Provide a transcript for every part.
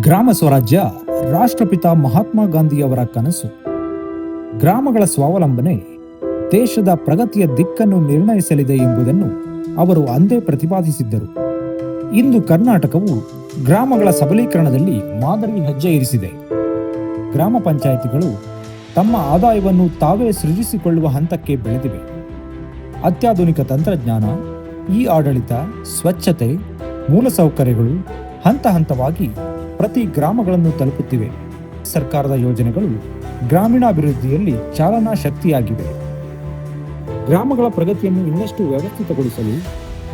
ಗ್ರಾಮ ಸ್ವರಾಜ್ಯ ರಾಷ್ಟ್ರಪಿತ ಮಹಾತ್ಮ ಗಾಂಧಿಯವರ ಕನಸು. ಗ್ರಾಮಗಳ ಸ್ವಾವಲಂಬನೆ ದೇಶದ ಪ್ರಗತಿಯ ದಿಕ್ಕನ್ನು ನಿರ್ಣಯಿಸಲಿದೆ ಎಂಬುದನ್ನು ಅವರು ಅಂದೇ ಪ್ರತಿಪಾದಿಸಿದ್ದರು. ಇಂದು ಕರ್ನಾಟಕವು ಗ್ರಾಮಗಳ ಸಬಲೀಕರಣದಲ್ಲಿ ಮಾದರಿ ಹೆಜ್ಜೆ ಇರಿಸಿದೆ. ಗ್ರಾಮ ಪಂಚಾಯಿತಿಗಳು ತಮ್ಮ ಆದಾಯವನ್ನು ತಾವೇ ಸೃಜಿಸಿಕೊಳ್ಳುವ ಹಂತಕ್ಕೆ ಬೆಳೆದಿವೆ. ಅತ್ಯಾಧುನಿಕ ತಂತ್ರಜ್ಞಾನ, ಇ ಆಡಳಿತ, ಸ್ವಚ್ಛತೆ, ಮೂಲಸೌಕರ್ಯಗಳು ಹಂತ ಹಂತವಾಗಿ ಪ್ರತಿ ಗ್ರಾಮಗಳನ್ನು ತಲುಪುತ್ತಿವೆ. ಸರ್ಕಾರದ ಯೋಜನೆಗಳು ಗ್ರಾಮೀಣಾಭಿವೃದ್ಧಿಯಲ್ಲಿ ಚಾಲನಾ ಶಕ್ತಿಯಾಗಿವೆ. ಗ್ರಾಮಗಳ ಪ್ರಗತಿಯನ್ನು ಇನ್ನಷ್ಟು ವ್ಯವಸ್ಥಿತಗೊಳಿಸಲು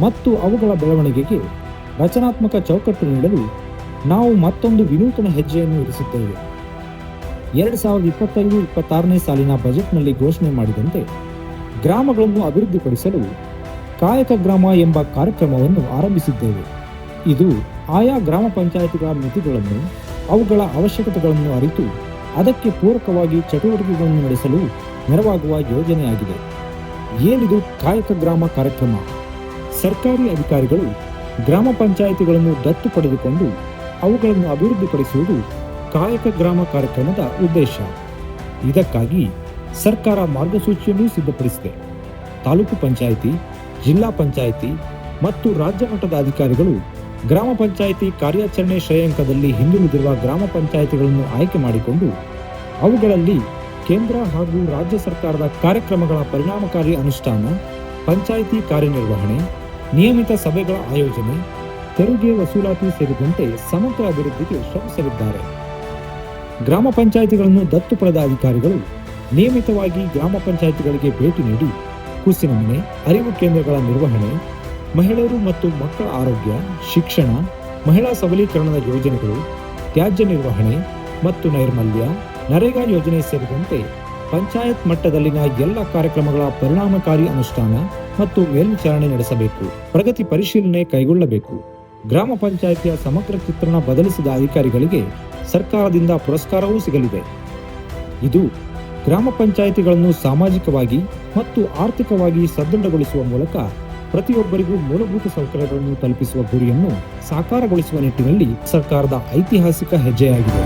ಮತ್ತು ಅವುಗಳ ಬೆಳವಣಿಗೆಗೆ ರಚನಾತ್ಮಕ ಚೌಕಟ್ಟು ನೀಡಲು ನಾವು ಮತ್ತೊಂದು ವಿನೂತನ ಹೆಜ್ಜೆಯನ್ನು ಇರಿಸುತ್ತೇವೆ. ಎರಡು ಸಾವಿರದ ಇಪ್ಪತ್ತೈದು, ಇಪ್ಪತ್ತಾರನೇ ಸಾಲಿನ ಬಜೆಟ್ನಲ್ಲಿ ಘೋಷಣೆ ಮಾಡಿದಂತೆ ಗ್ರಾಮಗಳನ್ನು ಅಭಿವೃದ್ಧಿಪಡಿಸಲು ಕಾಯಕ ಗ್ರಾಮ ಎಂಬ ಕಾರ್ಯಕ್ರಮವನ್ನು ಆರಂಭಿಸಿದ್ದೇವೆ. ಇದು ಆಯಾ ಗ್ರಾಮ ಪಂಚಾಯಿತಿಗಳ ಮಿತಿಗಳನ್ನು, ಅವುಗಳ ಅವಶ್ಯಕತೆಗಳನ್ನು ಅರಿತು, ಅದಕ್ಕೆ ಪೂರಕವಾಗಿ ಚಟುವಟಿಕೆಗಳನ್ನು ನಡೆಸಲು ನೆರವಾಗುವ ಯೋಜನೆಯಾಗಿದೆ. ಏನಿದು ಕಾಯಕ ಗ್ರಾಮ ಕಾರ್ಯಕ್ರಮ? ಸರ್ಕಾರಿ ಅಧಿಕಾರಿಗಳು ಗ್ರಾಮ ಪಂಚಾಯಿತಿಗಳನ್ನು ದತ್ತು ಪಡೆದುಕೊಂಡು ಅವುಗಳನ್ನು ಅಭಿವೃದ್ಧಿಪಡಿಸುವುದು ಕಾಯಕ ಗ್ರಾಮ ಕಾರ್ಯಕ್ರಮದ ಉದ್ದೇಶ. ಇದಕ್ಕಾಗಿ ಸರ್ಕಾರ ಮಾರ್ಗಸೂಚಿಯನ್ನು ಸಿದ್ಧಪಡಿಸಿದೆ. ತಾಲೂಕು ಪಂಚಾಯಿತಿ, ಜಿಲ್ಲಾ ಪಂಚಾಯಿತಿ ಮತ್ತು ರಾಜ್ಯ ಮಟ್ಟದ ಅಧಿಕಾರಿಗಳು ಗ್ರಾಮ ಪಂಚಾಯಿತಿ ಕಾರ್ಯಾಚರಣೆ ಶ್ರೇಯಾಂಕದಲ್ಲಿ ಹಿಂದುಳಿದಿರುವ ಗ್ರಾಮ ಪಂಚಾಯಿತಿಗಳನ್ನು ಆಯ್ಕೆ ಮಾಡಿಕೊಂಡು ಅವುಗಳಲ್ಲಿ ಕೇಂದ್ರ ಹಾಗೂ ರಾಜ್ಯ ಸರ್ಕಾರದ ಕಾರ್ಯಕ್ರಮಗಳ ಪರಿಣಾಮಕಾರಿ ಅನುಷ್ಠಾನ, ಪಂಚಾಯಿತಿ ಕಾರ್ಯನಿರ್ವಹಣೆ, ನಿಯಮಿತ ಸಭೆಗಳ ಆಯೋಜನೆ, ತೆರಿಗೆ ವಸೂಲಾತಿ ಸೇರಿದಂತೆ ಸಮಗ್ರ ಅಭಿವೃದ್ಧಿಗೆ ಶ್ರಮಿಸಲಿದ್ದಾರೆ. ಗ್ರಾಮ ಪಂಚಾಯಿತಿಗಳನ್ನು ದತ್ತು ಪಡೆದ ಅಧಿಕಾರಿಗಳು ನಿಯಮಿತವಾಗಿ ಗ್ರಾಮ ಪಂಚಾಯಿತಿಗಳಿಗೆ ಭೇಟಿ ನೀಡಿ, ಕುಸಿನ ಮನೆ, ಅರಿವು ಕೇಂದ್ರಗಳ ನಿರ್ವಹಣೆ ಮಹಿಳೆಯರು ಮತ್ತು ಮಕ್ಕಳ ಆರೋಗ್ಯ, ಶಿಕ್ಷಣ, ಮಹಿಳಾ ಸಬಲೀಕರಣದ ಯೋಜನೆಗಳು, ತ್ಯಾಜ್ಯ ನಿರ್ವಹಣೆ ಮತ್ತು ನೈರ್ಮಲ್ಯ, ನರೇಗಾ ಯೋಜನೆ ಸೇರಿದಂತೆ ಪಂಚಾಯತ್ ಮಟ್ಟದಲ್ಲಿನ ಎಲ್ಲ ಕಾರ್ಯಕ್ರಮಗಳ ಪರಿಣಾಮಕಾರಿ ಅನುಷ್ಠಾನ ಮತ್ತು ಮೇಲ್ವಿಚಾರಣೆ ನಡೆಸಬೇಕು. ಪ್ರಗತಿ ಪರಿಶೀಲನೆ ಕೈಗೊಳ್ಳಬೇಕು. ಗ್ರಾಮ ಪಂಚಾಯಿತಿಯ ಸಮಗ್ರ ಚಿತ್ರಣ ಬದಲಿಸಿದ ಅಧಿಕಾರಿಗಳಿಗೆ ಸರ್ಕಾರದಿಂದ ಪುರಸ್ಕಾರವೂ ಸಿಗಲಿದೆ. ಇದು ಗ್ರಾಮ ಪಂಚಾಯಿತಿಗಳನ್ನು ಸಾಮಾಜಿಕವಾಗಿ ಮತ್ತು ಆರ್ಥಿಕವಾಗಿ ಸದೃಢಗೊಳಿಸುವ ಮೂಲಕ ಪ್ರತಿಯೊಬ್ಬರಿಗೂ ಮೂಲಭೂತ ಸೌಕರ್ಯಗಳನ್ನು ತಲುಪಿಸುವ ಗುರಿಯನ್ನು ಸಾಕಾರಗೊಳಿಸುವ ನಿಟ್ಟಿನಲ್ಲಿ ಸರ್ಕಾರದ ಐತಿಹಾಸಿಕ ಹೆಜ್ಜೆಯಾಗಿದೆ.